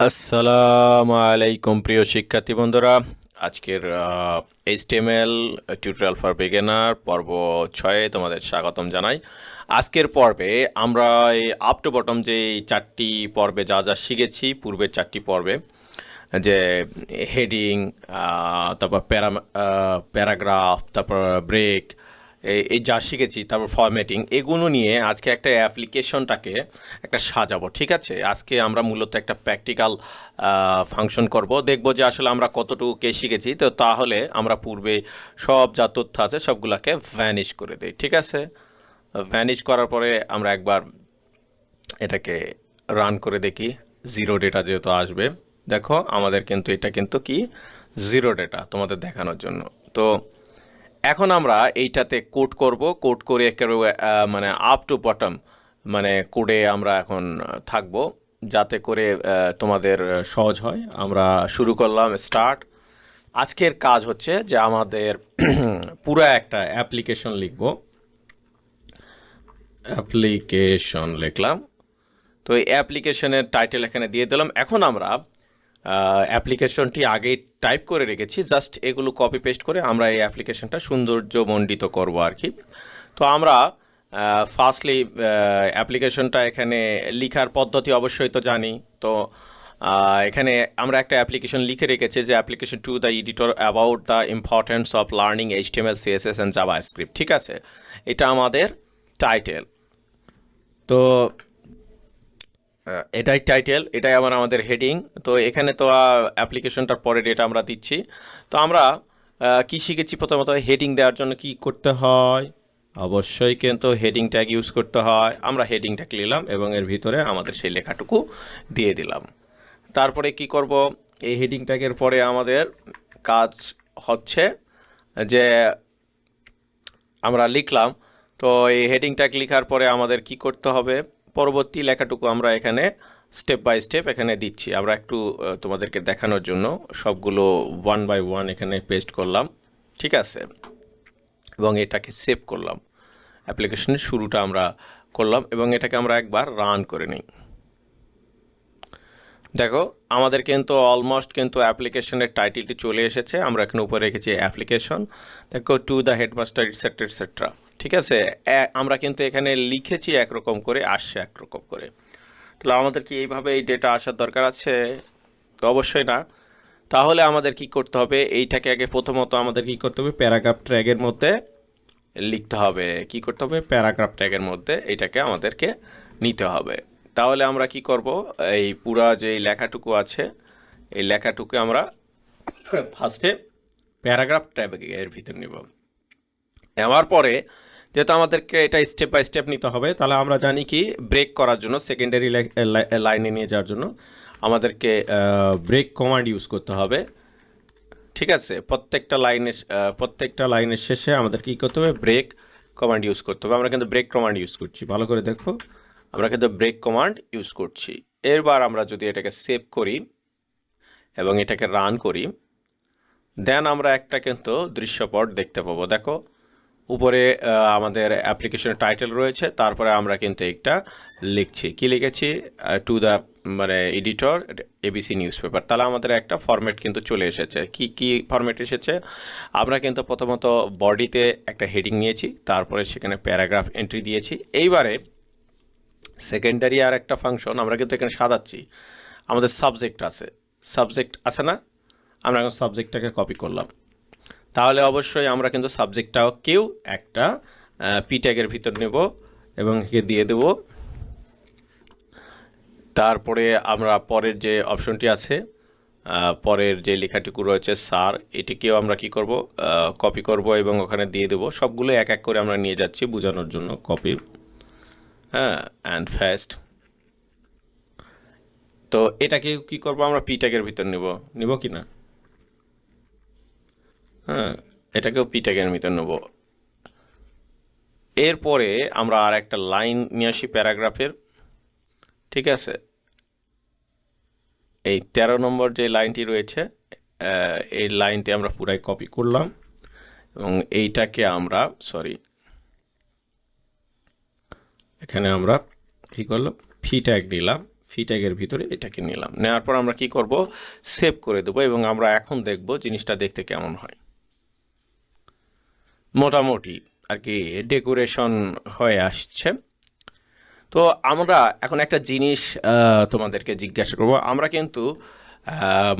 আসসালামু আলাইকুম, প্রিয় শিক্ষার্থী বন্ধুরা। আজকের এইচটিএমএল টিউটোরিয়াল ফর বিগিনার পর্ব ছয়ে তোমাদের স্বাগতম জানাই। আজকের পর্বে আমরা এই আপ টু বটম যে চারটি পর্বে যা যা শিখেছি, পূর্বের চারটি পর্বে, যে হেডিং তারপর প্যারা প্যারাগ্রাফ তারপর ব্রেক এই- যা শিখেছি, তারপর ফরম্যাটিং এগুলো নিয়ে আজকে একটা অ্যাপ্লিকেশনটাকে একটা সাজাবো, ঠিক আছে? আজকে আমরা মূলত একটা প্র্যাকটিক্যাল ফাংশন করব। দেখব যে আসলে আমরা কতটুকু কে শিখেছি। তো তাহলে আমরা পূর্বে সব যা তথ্য আছে, সবগুলোকে ভ্যানিশ করে দিই, ঠিক আছে? ভ্যানিশ করার পরে আমরা একবার এটাকে রান করে দেখি। জিরো ডেটা যেহেতু আসবে, দেখো আমাদের কিন্তু এটা কিন্তু কি? জিরো ডেটা তোমাদের দেখানোর জন্য। তো এখন আমরা এইটাতে কোড করব, কোড করে একেবারে মানে আপ টু বটম মানে কোডে আমরা এখন থাকব, যাতে করে তোমাদের সহজ হয়। আমরা শুরু করলাম স্টার্ট আজকের কাজ হচ্ছে যে আমাদের পুরো একটা অ্যাপ্লিকেশন লিখব। অ্যাপ্লিকেশন লিখলাম। তো এই অ্যাপ্লিকেশনের টাইটেল এখানে দিয়ে দিলাম। এখন আমরা অ্যাপ্লিকেশনটি আগেই টাইপ করে রেখেছি জাস্ট এগুলো কপি পেস্ট করে আমরা এই অ্যাপ্লিকেশনটা সৌন্দর্যমণ্ডিত করব আর কি। তো আমরা ফার্স্টলি অ্যাপ্লিকেশনটা এখানে লিখার পদ্ধতি অবশ্যই তো জানি। তো এখানে আমরা একটা অ্যাপ্লিকেশন লিখে রেখেছি যে application to the editor about the importance of learning H T M L CSS and JavaScript ঠিক আছে? এটা আমাদের টাইটেল তো এটাই টাইটেল এটাই আমার আমাদের হেডিং তো এখানে তো অ্যাপ্লিকেশনটার পরে ডেটা আমরা দিচ্ছি। তো আমরা কি শিখেছি প্রথমত? হেডিং দেওয়ার জন্য কি করতে হয়? অবশ্যই কিন্তু হেডিং ট্যাগ ইউজ করতে হয়। আমরা হেডিং ট্যাগ নিলাম এবং এর ভিতরে আমাদের সেই লেখাটুকু দিয়ে দিলাম। তারপরে কি করব? এই হেডিং ট্যাগের পরে আমাদের কাজ হচ্ছে যে, আমরা লিখলাম। তো এই হেডিং ট্যাগ লেখার পরে আমাদের কি করতে হবে? পরবর্তী লেখাটুকু আমরা এখানে স্টেপ বাই স্টেপ এখানে দিচ্ছি। আমরা একটু তোমাদেরকে দেখানোর জন্য সবগুলো ওয়ান বাই ওয়ান এখানে পেস্ট করলাম। ঠিক আছে? এবং এটাকে সেভ করলাম। অ্যাপ্লিকেশনের শুরুটা আমরা করলাম এবং এটাকে আমরা একবার রান করে নিই। দেখো, আমাদের কিন্তু অলমোস্ট কিন্তু অ্যাপ্লিকেশনের টাইটেলটি চলে এসেছে। আমরা এখানে উপরে রেখেছি অ্যাপ্লিকেশন দেখো to the headmaster etcetera etcetera ঠিক আছে? আমরা কিন্তু এখানে লিখেছি একরকম করে, আসছে একরকম করে। তাহলে আমাদের কি এইভাবে এই ডেটা আসার দরকার আছে? তো অবশ্যই না। তাহলে আমাদের কি করতে হবে? এইটাকে আগে প্রথমত আমাদের কি করতে হবে? প্যারাগ্রাফ ট্র্যাগের মধ্যে লিখতে হবে। কি করতে হবে? প্যারাগ্রাফ ট্যাগের মধ্যে এইটাকে আমাদেরকে নিতে হবে। তাহলে আমরা কি করব? এই পুরা যে লেখাটুকু আছে, এই লেখাটুকু আমরা ফার্স্টে প্যারাগ্রাফ ট্যাগের ভিতর নিব। নেওয়ার পরে যেহেতু আমাদেরকে এটা স্টেপ বাই স্টেপ নিতে হবে, তাহলে আমরা জানি কি ব্রেক করার জন্য সেকেন্ডারি লাইনে নিয়ে যাওয়ার জন্য আমাদেরকে ব্রেক কমান্ড ইউজ করতে হবে। ঠিক আছে? প্রত্যেকটা লাইনের প্রত্যেকটা লাইনের শেষে আমাদের কী করতে হবে? ব্রেক কমান্ড ইউজ করতে হবে। আমরা কিন্তু ব্রেক কমান্ড ইউজ করছি। ভালো করে দেখো। আমরা কিন্তু ব্রেক কমান্ড ইউজ করছি। এরবার আমরা যদি এটাকে সেভ করি এবং এটাকে রান করি দেন আমরা একটা কিন্তু দৃশ্যপট দেখতে পাবো। দেখো উপরে আমাদের অ্যাপ্লিকেশনের টাইটেল রয়েছে, তারপরে আমরা কিন্তু একটা লিখছি। কি লিখেছি? টু দ্য মানে এডিটর এবিসি নিউজ পেপার তাহলে আমাদের একটা ফরম্যাট কিন্তু চলে এসেছে। কি কি ফরম্যাট এসেছে? আমরা কিন্তু প্রথমত বডিতে একটা হেডিং নিয়েছি, তারপরে সেখানে প্যারাগ্রাফ এন্ট্রি দিয়েছি। এইবারে সেকেন্ডারি আর একটা ফাংশন আমরা কিন্তু এখানে সাজাচ্ছি। আমাদের সাবজেক্ট আছে। সাবজেক্ট আছে না? আমরা এখন সাবজেক্টটাকে কপি করলাম। তাহলে অবশ্যই আমরা কিন্তু সাবজেক্টটাকেও একটা পি ট্যাগের ভিতর নেব এবং একে দিয়ে দেব। তারপরে আমরা পরের যে অপশনটি আছে পরের যে লেখাটুকু রয়েছে, স্যার, এটিকেও আমরা কি করব কপি করব এবং ওখানে দিয়ে দেব। সবগুলো এক এক করে আমরা নিয়ে যাচ্ছি বোঝানোর জন্য কপি হ্যাঁ অ্যান্ড ফার্স্ট তো এটাকে কি করব, আমরা পি ট্যাগের ভিতর নেব। নিব কি না? হ্যাঁ এটাকেও পি ট্যাগের নেব। এরপরে আমরা আর একটা লাইন নিয়ে আসি প্যারাগ্রাফের। ঠিক আছে? এই তেরো নম্বর যে লাইনটি রয়েছে এই লাইনটি আমরা পুরাই কপি করলাম এবং এইটাকে আমরা সরি এখানে আমরা কী করলাম? ফি ট্যাগ নিলাম। ফি ট্যাগের ভিতরে এটাকে নিলাম। নেওয়ার পর আমরা কি করব? সেভ করে দেবো এবং আমরা এখন দেখব জিনিসটা দেখতে কেমন হয়। মোটামুটি আর কি ডেকোরেশন হয়ে আসছে। তো আমরা এখন একটা জিনিস তোমাদেরকে জিজ্ঞাসা করব। আমরা কিন্তু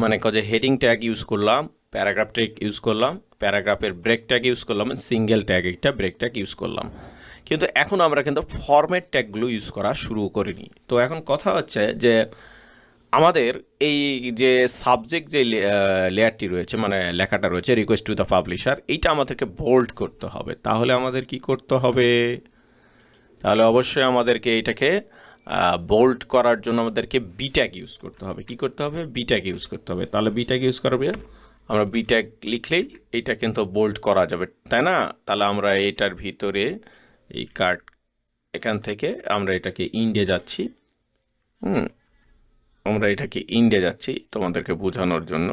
মানে যে হেডিং ট্যাগ ইউজ করলাম প্যারাগ্রাফ ট্যাগ ইউজ করলাম প্যারাগ্রাফের ব্রেক ট্যাগ ইউজ করলাম সিঙ্গেল ট্যাগ একটা ব্রেক ট্যাগ ইউজ করলাম। কিন্তু এখন আমরা কিন্তু ফরম্যাট ট্যাগগুলো ইউজ করা শুরু করিনি। তো এখন কথা হচ্ছে যে আমাদের এই যে সাবজেক্ট যে লেয়ারটি রয়েছে মানে লেখাটা রয়েছে রিকোয়েস্ট টু দ্য পাবলিশার এইটা আমাদেরকে বোল্ড করতে হবে। তাহলে আমাদের কি করতে হবে? তাহলে অবশ্যই আমাদেরকে এটাকে বোল্ড করার জন্য আমাদেরকে বিট্যাগ ইউজ করতে হবে। কি করতে হবে? বিট্যাগ ইউজ করতে হবে। তাহলে বিট্যাগ ইউজ করবে আমরা বিট্যাগ লিখলেই এইটা কিন্তু বোল্ড করা যাবে, তাই না? তাহলে আমরা এটার ভিতরে এই কার্ড এখান থেকে আমরা এটাকে ইন্ডে যাচ্ছি। হুম আমরা এটাকে ইন্ডে যাচ্ছি তোমাদেরকে বোঝানোর জন্য।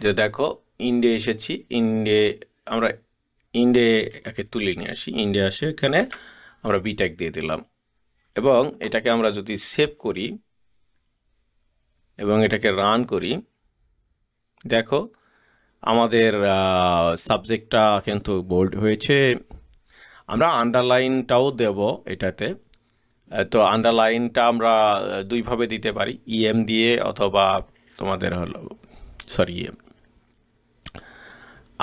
যে দেখো ইন্ডে এসেছি ইন্ডে আমরা ইন্ডে একে তুলে নিয়ে আসি। ইন্ডে আসে এখানে আমরা বিট্যাগ দিয়ে দিলাম। এবং এটাকে আমরা যদি সেভ করি, এবং এটাকে রান করি, দেখো, আমাদের সাবজেক্টটা কিন্তু বোল্ড হয়েছে। আমরা আন্ডারলাইনটাও দেব এটাতে। তো আন্ডারলাইনটা আমরা দুইভাবে দিতে পারি ইএম দিয়ে অথবা তোমাদের হলো সরি ইএম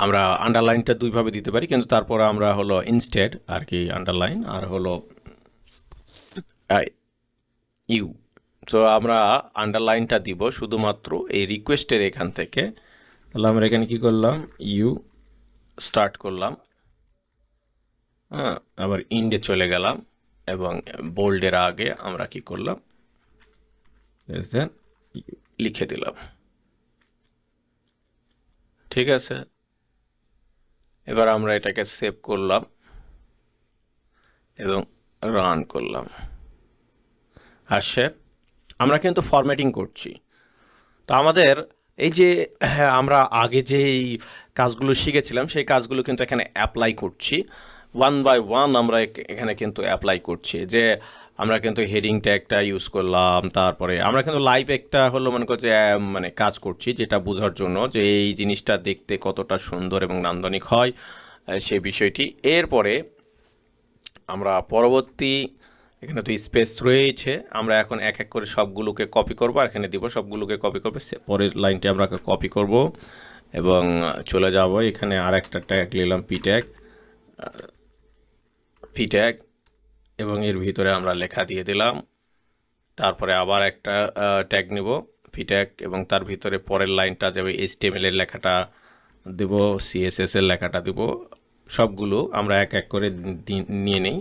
আমরা আন্ডারলাইনটা দুইভাবে দিতে পারি, কিন্তু তারপর আমরা হলো ইনস্টেড আর কি আন্ডারলাইন আর হলো ইউ তো আমরা আন্ডারলাইনটা দিব শুধুমাত্র এই রিকোয়েস্টের এখান থেকে। তাহলে আমরা এখানে কি করলাম? ইউ স্টার্ট করলাম। হ্যাঁ আবার ইন্ডে চলে গেলাম। এবং বোল্ডের আগে আমরা কি করলাম? লেস দেন লিখে দিলাম। ঠিক আছে? এবার আমরা এটাকে সেভ করলাম এবং রান করলাম। আসছে। আমরা কিন্তু ফরম্যাটিং করছি। তো আমাদের এই যে হ্যাঁ, আমরা আগে যে এই কাজগুলো শিখেছিলাম সেই কাজগুলো কিন্তু এখানে অ্যাপ্লাই করছি। ওয়ান বাই ওয়ান আমরা এখ- এখানে কিন্তু অ্যাপ্লাই করছি যে আমরা কিন্তু হেডিং ট্যাগটা ইউজ করলাম, তারপরে আমরা কিন্তু লাইভ একটা হলো মনে করছে মানে কাজ করছি যেটা বোঝার জন্য যে এই জিনিসটা দেখতে কতটা সুন্দর এবং নান্দনিক হয় সে বিষয়টি। এরপরে আমরা পরবর্তী এখানে তো স্পেস রয়েছে, আমরা এখন এক এক করে সবগুলোকে কপি করব, আর এখানে দিব সবগুলোকে কপি করব পরের লাইনটি আমরা কপি করব এবং চলে যাব। এখানে আর একটা ট্যাগ নিলাম পি ট্যাগ পি ট্যাগ এবং এর ভিতরে আমরা লেখা দিয়ে দিলাম। তারপরে আবার একটা ট্যাগ নিব পি ট্যাগ এবং তার ভিতরে পরের লাইনটা যাবে এইচটিএমএল এর লেখাটা দেব সিএসএস এর লেখাটা দেব, সবগুলো আমরা এক এক করে নিয়ে নেই।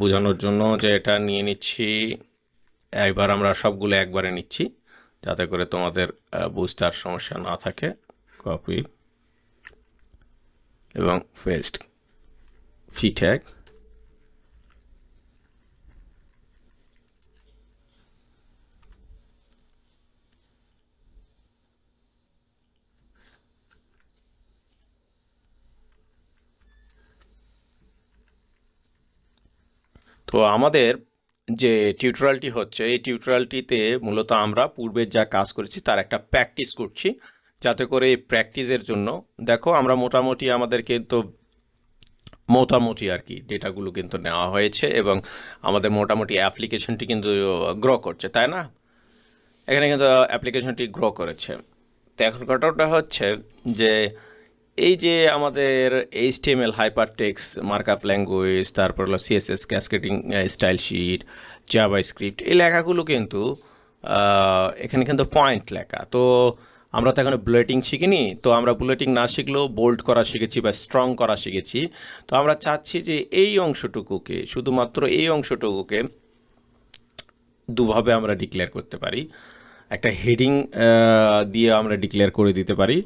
বোঝানোর জন্য যে এটা নিয়ে নিচ্ছি এবার আমরা সবগুলো একবারে নিচ্ছি, যাতে করে তোমাদের বুঝতে আর সমস্যা না থাকে। কপি এবং ফেস্ট ফি ট্যাগ তো আমাদের যে টিউটোরিয়ালটি হচ্ছে, এই টিউটোরিয়ালটিতে মূলত আমরা পূর্বে যা কাজ করেছি তার একটা প্র্যাকটিস করছি। যাতে করে এই প্র্যাকটিসের জন্য, দেখো আমরা মোটামুটি আমাদের কিন্তু মোটামুটি আর কি ডেটাগুলো কিন্তু নেওয়া হয়েছে এবং আমাদের মোটামুটি অ্যাপ্লিকেশনটি কিন্তু গ্রো করছে, তাই না? এখানে কিন্তু অ্যাপ্লিকেশনটি গ্রো করেছে। তো এখন ঘটনাটা হচ্ছে যে এই যে আমাদের HTML hyper text markup language তারপর হলো CSS cascading style sheet JavaScript এই লেখাগুলো কিন্তু এখানে কিন্তু পয়েন্ট লেখা। তো আমরা তো এখন বুলেটিং শিখিনি, তো আমরা বুলেটিং না শিখলেও বোল্ড করা শিখেছি বা স্ট্রং করা শিখেছি। তো আমরা চাচ্ছি যে এই অংশটুকুকে, শুধুমাত্র এই অংশটুকুকে দুভাবে আমরা ডিক্লেয়ার করতে পারি। একটা হেডিং দিয়ে আমরা ডিক্লেয়ার করে দিতে পারি।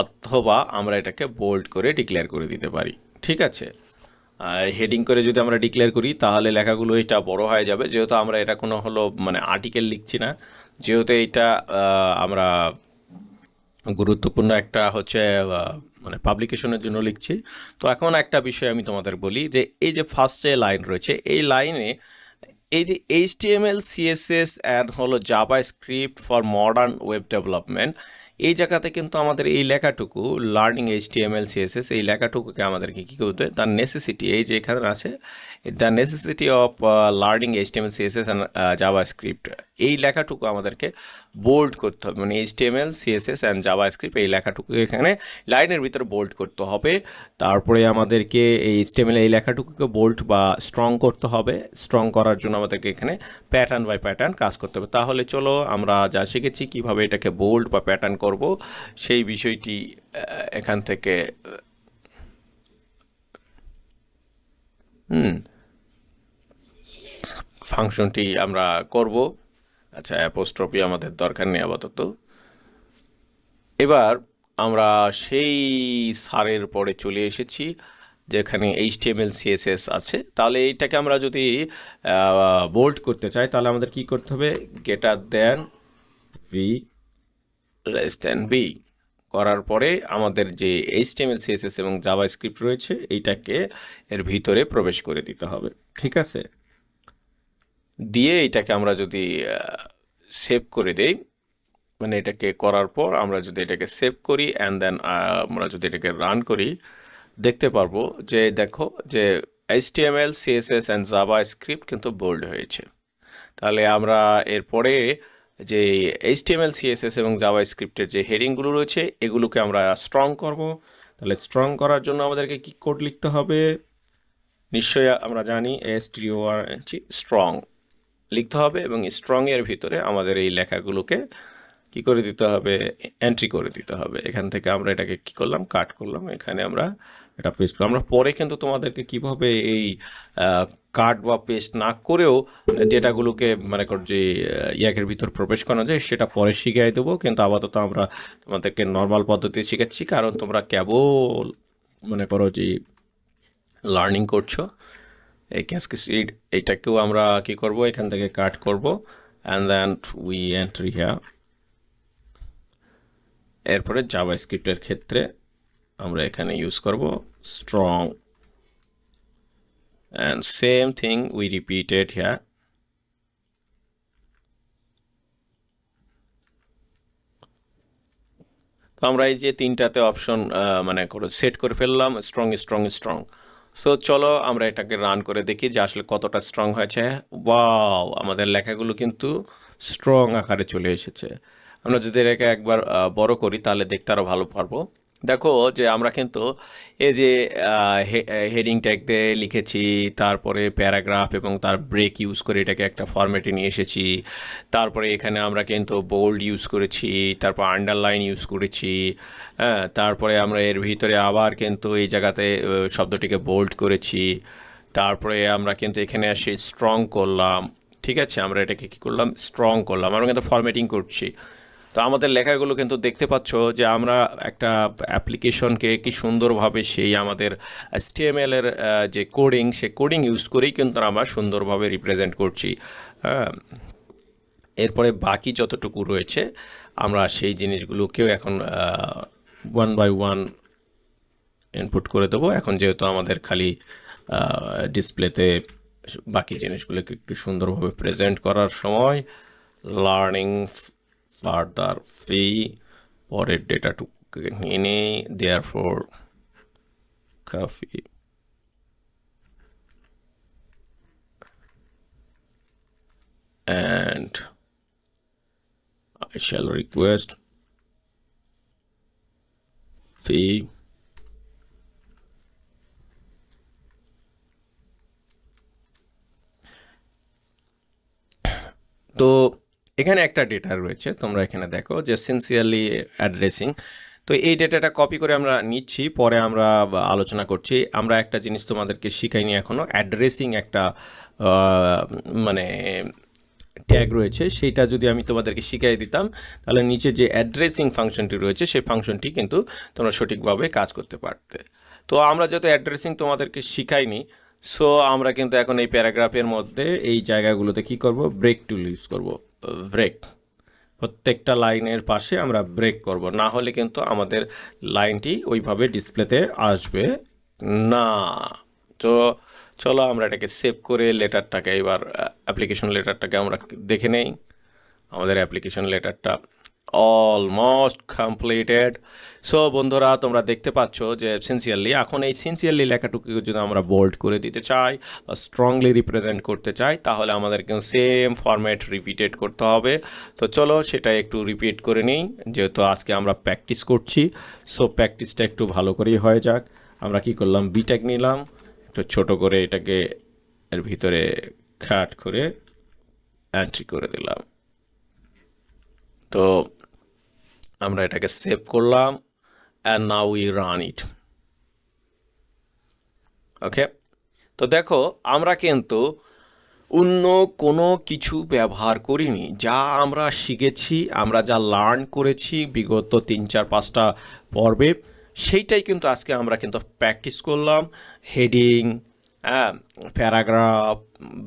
অথবা আমরা এটাকে বোল্ড করে ডিক্লেয়ার করে দিতে পারি। ঠিক আছে? আর হেডিং করে যদি আমরা ডিক্লেয়ার করি, তাহলে লেখাগুলো এটা বড় হয়ে যাবে। যেহেতু আমরা এটা কোনো হলো মানে আর্টিকেল লিখছি না, যেহেতু এটা আমরা গুরুত্বপূর্ণ একটা হচ্ছে মানে পাবলিকেশনের জন্য লিখছি। তো এখন একটা বিষয় আমি তোমাদের বলি যে, এই যে ফার্স্ট যে লাইন রয়েছে, এই লাইনে এই যে এইচটিএমএল সিএসএস অ্যান্ড হলো JavaScript for modern web development এই জায়গাতে কিন্তু আমাদের এই লেখাটুকু লার্নিং এইচটিএমএল সিএসএস এই লেখাটুকুকে আমাদেরকে কী করতে দ্য নেসেসিটি এই যে এখানে আছে the necessity of learning HTML CSS and JavaScript এই লেখাটুকু আমাদেরকে বোল্ড করতে হবে। মানে HTML CSS and JavaScript এই লেখাটুকু এখানে লাইনের ভিতরে বোল্ড করতে হবে। তারপরে আমাদেরকে এই এইচটিএমএল এই লেখাটুকুকে বোল্ড বা স্ট্রং করতে হবে। স্ট্রং করার জন্য আমাদেরকে এখানে প্যাটার্ন বাই প্যাটার্ন কাজ করতে হবে। তাহলে চলো আমরা যা শিখেছি, কীভাবে এটাকে বোল্ড বা প্যাটার্ন করব, সেই বিষয়টি এখান থেকে, হুম ফাংশনটি আমরা করব। আচ্ছা অ্যাপোস্ট্রপি আমাদের দরকার নেই আপাতত। এবার আমরা সেই সারের পরে চলে এসেছি, যেখানে এইচটিএমএল, সিএসএস আছে। তাহলে এইটাকে আমরা যদি বোল্ড করতে চাই, তাহলে আমাদের কি করতে হবে? Greater than V less than B করার পরে আমাদের যে এইচটিএমএল, সিএসএস এবং জাভা স্ক্রিপ্ট রয়েছে, এইটাকে এর ভিতরে প্রবেশ করে দিতে হবে। ঠিক আছে? দিয়ে এটাকে আমরা যদি সেভ করে দেই মানে এটাকে করার পর আমরা যদি এটাকে সেভ করি অ্যান্ড দেন আমরা যদি এটাকে রান করি, দেখতে পারব যে দেখো যে HTML CSS and JavaScript কিন্তু বোল্ড হয়েছে। তাহলে আমরা এরপরে যে এইচটিএমএল সিএসএস এবং জাভা স্ক্রিপ্টের যে হেডিংগুলো রয়েছে, এগুলোকে আমরা স্ট্রং করব। তাহলে স্ট্রং করার জন্য আমাদেরকে কি কোড লিখতে হবে? নিশ্চয়ই আমরা জানি এস টি ও আর স্ট্রং লিখতে হবে এবং স্ট্রং এর ভিতরে আমাদের এই লেখাগুলোকে কি করে দিতে হবে? এন্ট্রি করে দিতে হবে। এখান থেকে আমরা এটাকে কি করলাম? কাট করলাম। এখানে আমরা এটা পেস্ট করলাম। আমরা পরে কিন্তু তোমাদেরকে কীভাবে এই কাট বা পেস্ট না করেও ডেটাগুলোকে মানে কর যে ইয়াকের ভিতর প্রবেশ করা যায়, সেটা পরে শিখিয়ে দেবো। কিন্তু আপাতত আমরা তোমাদেরকে নর্মাল পদ্ধতি শেখাচ্ছি। কারণ তোমরা কেবল মনে করো যে লার্নিং করছ। এই ক্যাসকেড এইটাকেও আমরা কি করব? এখান থেকে কাট করব and then we entry here এরপরে জাভা স্ক্রিপ্টের ক্ষেত্রে আমরা এখানে ইউজ করব strong and same thing we repeated here তো আমরা এই যে তিনটাতে অপশন মানে সেট করে ফেললাম স্ট্রং স্ট্রং স্ট্রং সো চলো আমরা এটাকে রান করে দেখি যে আসলে কতটা স্ট্রং হয়েছে। ওয়াও আমাদের লেখাগুলো কিন্তু স্ট্রং আকারে চলে এসেছে। আমরা যদি এটাকে একবার বড় করি, তাহলে দেখতে আরও ভালো পারব। দেখো যে আমরা কিন্তু এই যে হেডিং ট্যাগ দিয়ে লিখেছি, তারপরে প্যারাগ্রাফ এবং তার ব্রেক ইউজ করে এটাকে একটা ফরম্যাটে নিয়ে এসেছি, তারপরে এখানে আমরা কিন্তু বোল্ড ইউজ করেছি, তারপর আন্ডারলাইন ইউজ করেছি হ্যাঁ তারপরে আমরা এর ভিতরে আবার কিন্তু এই জায়গাতে শব্দটিকে বোল্ড করেছি, তারপরে আমরা কিন্তু এখানে আসি স্ট্রং করলাম, ঠিক আছে? আমরা এটাকে কী করলাম? স্ট্রং করলাম, আমরা কিন্তু ফরম্যাটিং করছি। তো আমাদের লেখাগুলো কিন্তু দেখতে পাচ্ছ যে আমরা একটা অ্যাপ্লিকেশনকে কি সুন্দরভাবে সেই আমাদের HTML এর যে কোডিং সে কোডিং ইউজ করেই কিন্তু আমরা সুন্দরভাবে রিপ্রেজেন্ট করছি। হ্যাঁ এরপরে বাকি যতটুকু রয়েছে, আমরা সেই জিনিসগুলোকেও এখন ওয়ান বাই ওয়ান ইনপুট করে দেবো। এখন যেহেতু আমাদের খালি ডিসপ্লেতে বাকি জিনিসগুলোকে একটু সুন্দরভাবে প্রেজেন্ট করার সময় লার্নিং ফার্দার ফি পরের ডেটাটুকুকে নিয়ে নেই therefore coffee and I shall request fee তো এখানে একটা ডেটা রয়েছে, তোমরা এখানে দেখো যে সিনসিয়ারলি অ্যাড্রেসিং তো এই ডেটাটা কপি করে আমরা নিচ্ছি, পরে আমরা আলোচনা করছি। আমরা একটা জিনিস তোমাদেরকে শিখাইনি এখনও অ্যাড্রেসিং একটা মানে ট্যাগ রয়েছে, সেইটা যদি আমি তোমাদেরকে শিখিয়ে দিতাম, তাহলে নিচে যে অ্যাড্রেসিং ফাংশনটি রয়েছে, সেই ফাংশনটি কিন্তু তোমরা সঠিকভাবে কাজ করতে পারতে। তো আমরা যেহেতু অ্যাড্রেসিং তোমাদেরকে শিখাইনি সো আমরা কিন্তু এখন এই প্যারাগ্রাফের মধ্যে এই জায়গাগুলোতে কি করব? ব্রেক টুল ইউজ করব। ব্রেক প্রত্যেকটা লাইনের পাশে আমরা ব্রেক করব। না হলে কিন্তু আমাদের লাইনটি ওইভাবে ডিসপ্লেতে আসবে না। তো চলো আমরা এটাকে সেভ করে লেটারটাকে এবার অ্যাপ্লিকেশন লেটারটাকে আমরা দেখে নেই। আমাদের অ্যাপ্লিকেশন লেটারটা অলমোস্ট কমপ্লিটেড সো বন্ধুরা, তোমরা দেখতে পাচ্ছ যে সিনসিয়ারলি এখন এই সিনসিয়ারলি লেখাটুকু যদি আমরা বোল্ড করে দিতে চাই বা স্ট্রংলি রিপ্রেজেন্ট করতে চাই, তাহলে আমাদেরকে সেম ফরম্যাট রিপিটেড করতে হবে। তো চলো সেটা একটু রিপিট করে নিই, যেহেতু আজকে আমরা প্র্যাকটিস করছি। সো প্র্যাকটিসটা একটু ভালো করেই হয়ে যাক। আমরা কি করলাম? বিটেক নিলাম। একটু ছোট করে এটাকে এর ভিতরে খাট করে এন্ট্রি করে দিলাম। তো আমরা এটাকে সেভ করলাম and now we run it okay তো দেখো, আমরা কিন্তু অন্য কোনো কিছু ব্যবহার করিনি। যা আমরা শিখেছি, আমরা যা লার্ন করেছি বিগত তিন, চার, পাঁচটা পর্বে, সেইটাই কিন্তু আজকে আমরা কিন্তু প্র্যাকটিস করলাম। হেডিং হ্যাঁ প্যারাগ্রাফ,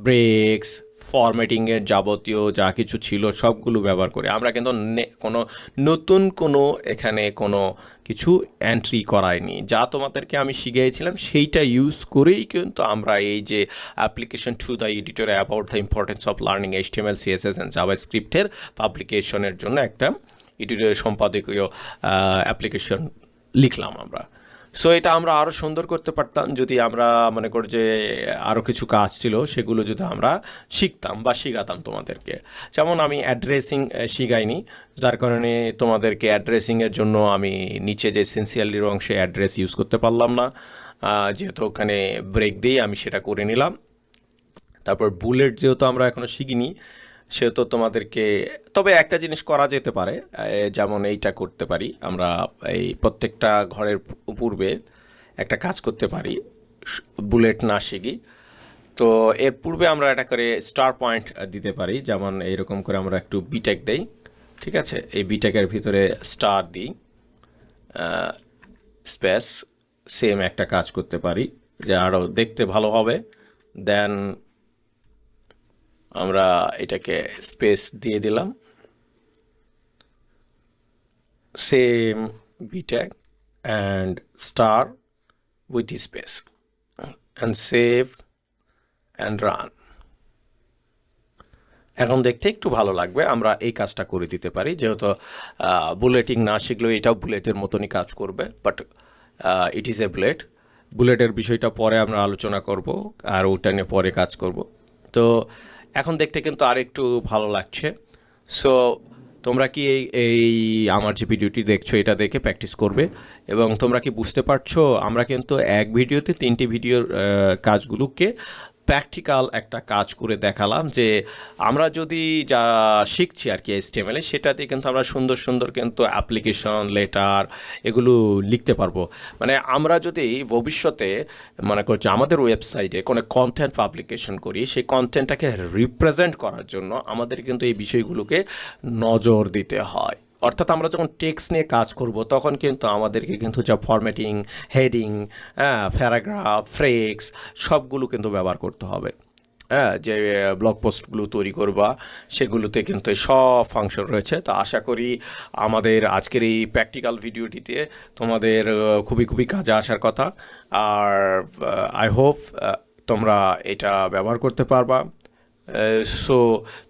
ব্রেক্স, ফরম্যাটিংয়ের যাবতীয় যা কিছু ছিল সবগুলো ব্যবহার করে আমরা কিন্তু কোনো নতুন কোনো এখানে কোনো কিছু এন্ট্রি করাইনি। যা তোমাদেরকে আমি শিখিয়েছিলাম সেইটা ইউজ করেই কিন্তু আমরা এই যে application to the editor about the importance of learning H T M L CSS and Java স্ক্রিপ্টের পাবলিকেশনের জন্য একটা এডিটর সম্পাদকীয় অ্যাপ্লিকেশন লিখলাম আমরা। সো এটা আমরা আরও সুন্দর করতে পারতাম যদি আমরা মনে করি যে আরও কিছু কাজ ছিল, সেগুলো যদি আমরা শিখতাম বা শিখাতাম তোমাদেরকে। যেমন আমি অ্যাড্রেসিং শিখাইনি, যার কারণে তোমাদেরকে অ্যাড্রেসিংয়ের জন্য আমি নিচে যে সেন্সিয়ালির অংশে অ্যাড্রেস ইউজ করতে পারলাম না। যেহেতু ওখানে ব্রেক দিয়ে আমি সেটা করে নিলাম। তারপর বুলেট যেহেতু আমরা এখনও শিখিনি সেহেতু তোমাদেরকে, তবে একটা জিনিস করা যেতে পারে যেমন এইটা করতে পারি। আমরা এই প্রত্যেকটা ঘরের পূর্বে একটা কাজ করতে পারি বুলেট না শিখি তো এর পূর্বে আমরা এটা করে স্টার পয়েন্ট দিতে পারি, যেমন এইরকম করে আমরা একটু বিটেক দেই, ঠিক আছে? এই বিটেকের ভিতরে স্টার দিই স্পেস, সেম একটা কাজ করতে পারি, যে আরও দেখতে ভালো হবে, দেন আমরা এটাকে স্পেস দিয়ে দিলাম। Same B tag and star with space and save and run এখন দেখতে একটু ভালো লাগবে, আমরা এই কাজটা করে দিতে পারি। যেহেতু বুলেটিং না শিখলেও এটাও বুলেটের মতনই কাজ করবে but it is a bullet বুলেটের বিষয়টা পরে আমরা আলোচনা করব, আর ওটা নিয়ে পরে কাজ করব। তো এখন দেখতে কিন্তু আর একটু ভালো লাগছে। সো তোমরা কি এই এই আমার যে ভিডিওটি দেখছ, এটা দেখে প্র্যাকটিস করবে এবং তোমরা কি বুঝতে পারছ, আমরা কিন্তু এক ভিডিওতে তিনটি ভিডিওর কাজগুলোকে প্র্যাকটিক্যাল একটা কাজ করে দেখালাম যে আমরা যদি যা শিখছি আর কি এসটিএমএলে সেটাতে কিন্তু আমরা সুন্দর সুন্দর কিন্তু অ্যাপ্লিকেশন লেটার এগুলো লিখতে পারব। মানে আমরা যদি ভবিষ্যতে মনে করছি আমাদের ওয়েবসাইটে কোনো কন্টেন্ট পাবলিকেশন করি, সেই কন্টেন্টটাকে রিপ্রেজেন্ট করার জন্য আমাদের কিন্তু এই বিষয়গুলোকে নজর দিতে হয়। অর্থাৎ আমরা যখন টেক্সট নিয়ে কাজ করব, তখন কিন্তু আমাদেরকে কিন্তু যা ফরম্যাটিং হেডিং হ্যাঁ প্যারাগ্রাফ ফ্রেক্স সবগুলো কিন্তু ব্যবহার করতে হবে। হ্যাঁ যে ব্লগ পোস্টগুলো তৈরি করবা, সেগুলোতে কিন্তু সব ফাংশন রয়েছে। তো আশা করি আমাদের আজকের এই প্র্যাকটিক্যাল ভিডিওটিতে তোমাদের খুবই খুবই কাজে আসার কথা। আর আই হোপ তোমরা এটা ব্যবহার করতে পারবা। সো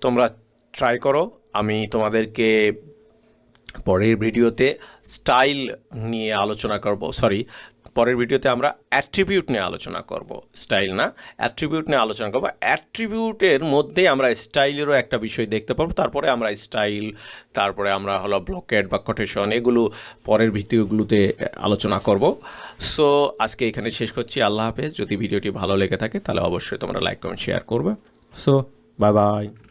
তোমরা ট্রাই করো। আমি তোমাদেরকে পরের ভিডিওতে স্টাইল নিয়ে আলোচনা করব, সরি, পরের ভিডিওতে আমরা অ্যাট্রিবিউট নিয়ে আলোচনা করব। স্টাইল না? অ্যাট্রিবিউট নিয়ে আলোচনা করব। অ্যাট্রিবিউটের মধ্যে আমরা স্টাইলেরও একটা বিষয় দেখতে পারব তারপরে আমরা স্টাইল, তারপরে আমরা হলো ব্লকেট বা কোটেশন এগুলো পরের ভিডিওগুলোতে আলোচনা করব। সো আজকে এখানে শেষ করছি। আল্লাহ হাফেজ। যদি ভিডিওটি ভালো লেগে থাকে, তাহলে অবশ্যই তোমরা লাইক কমেন্ট শেয়ার করবে। So bye bye